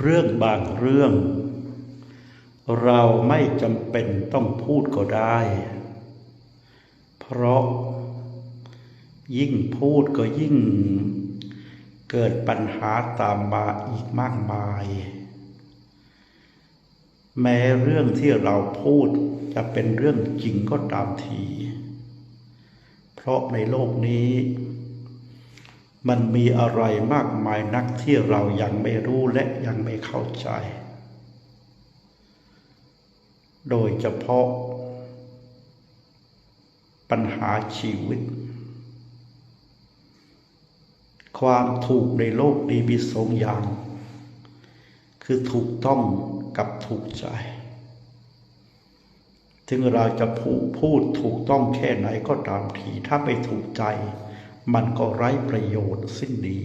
เรื่องบางเรื่อง เราไม่จำเป็นต้องพูดก็ได้ เพราะยิ่งพูดก็ยิ่งเกิดปัญหาตามมาอีกมากมาย แม้เรื่องที่เราพูดจะเป็นเรื่องจริงก็ตามที เพราะในโลกนี้ มันมีอะไรมากมายนักที่เรายังไม่รู้และยังไม่เข้าใจ โดยเฉพาะ ปัญหาชีวิต ความถูกในโลกนี้มีสองอย่าง คือถูกต้องกับถูกใจ ถึงเราจะพูดพูดถูกต้องแค่ไหนก็ตามทีถ้าไปถูกใจ มันก็ไร้ประโยชน์สิ้นดี